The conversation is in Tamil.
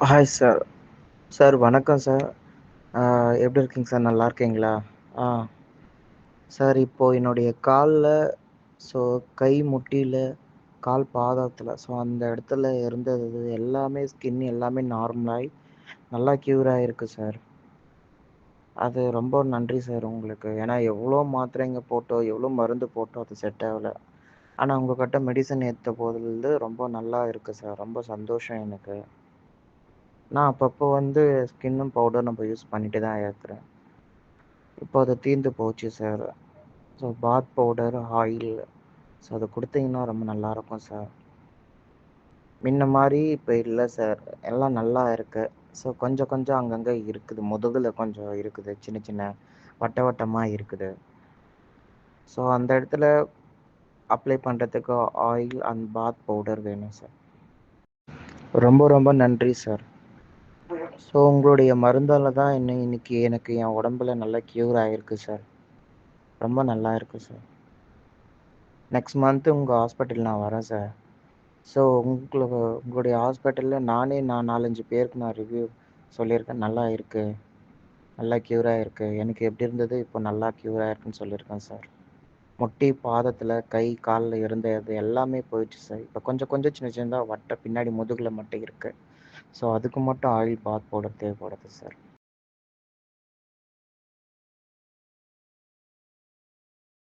ஹாய் சார் சார் வணக்கம் சார் எப்படி இருக்கீங்க சார் நல்லா இருக்கீங்களா? ஆ. சார் இப்போது என்னுடைய காலில் ஸோ கை முட்டியில் கால் பாதத்தில் ஸோ அந்த இடத்துல இருந்தது எல்லாமே ஸ்கின் எல்லாமே நார்மலாகி நல்லா க்யூர் ஆகிருக்கு சார் அது ரொம்ப நன்றி சார் உங்களுக்கு. ஏன்னா எவ்வளோ மாத்திரைங்க போட்டோ எவ்வளோ மருந்து போட்டோ அது செட் ஆகலை. ஆனால் உங்கள்கிட்ட மெடிசன் ஏற்ற போதுலேருந்து ரொம்ப நல்லா இருக்குது சார் ரொம்ப சந்தோஷம் எனக்கு. நான் அப்பப்போ வந்து ஸ்கின்னும் பவுடர் நம்ம யூஸ் பண்ணிட்டு தான் இருக்கிறேன் இப்போ அது தீர்ந்து போச்சு sir. So bath powder oil so அதை கொடுத்தீங்கன்னா ரொம்ப நல்லாயிருக்கும் சார். முன்ன மாதிரி இப்போ இல்லை சார். எல்லாம் நல்லா இருக்கு. ஸோ கொஞ்சம் கொஞ்சம் அங்கங்கே இருக்குது. முதுகில் கொஞ்சம் இருக்குது. சின்ன சின்ன வட்ட வட்டமாக இருக்குது. ஸோ அந்த இடத்துல அப்ளை பண்ணுறதுக்கு ஆயில் அண்ட் பாத் பவுடர் வேணும் சார். ரொம்ப ரொம்ப நன்றி சார். ஸோ உங்களுடைய மருந்தால் தான் இன்னும் இன்னைக்கு எனக்கு என் உடம்புல நல்லா க்யூர் ஆகிருக்கு சார் ரொம்ப நல்லா இருக்கு சார் நெக்ஸ்ட் மந்த்து உங்கள் ஹாஸ்பிட்டல் நான் வரேன் சார் ஸோ உங்களுக்கு உங்களுடைய ஹாஸ்பிட்டலில் நானே நான் நாலஞ்சு பேருக்கு நான் ரிவ்யூ சொல்லியிருக்கேன். நல்லா இருக்குது நல்லா க்யூராக இருக்குது எனக்கு எப்படி இருந்தது? இப்போ நல்லா க்யூராக இருக்குன்னு சொல்லியிருக்கேன் சார் முட்டி பாதத்தில் கை காலில் இருந்த இது எல்லாமே போயிடுச்சு சார். இப்போ கொஞ்சம் கொஞ்சம் சின்ன சின்னதாக வட்ட பின்னாடி முதுகில் மட்டும் இருக்குது ஸோ அதுக்கு மட்டும் ஆயில் பாத் பவுடர் தேவைப்படுது சார்.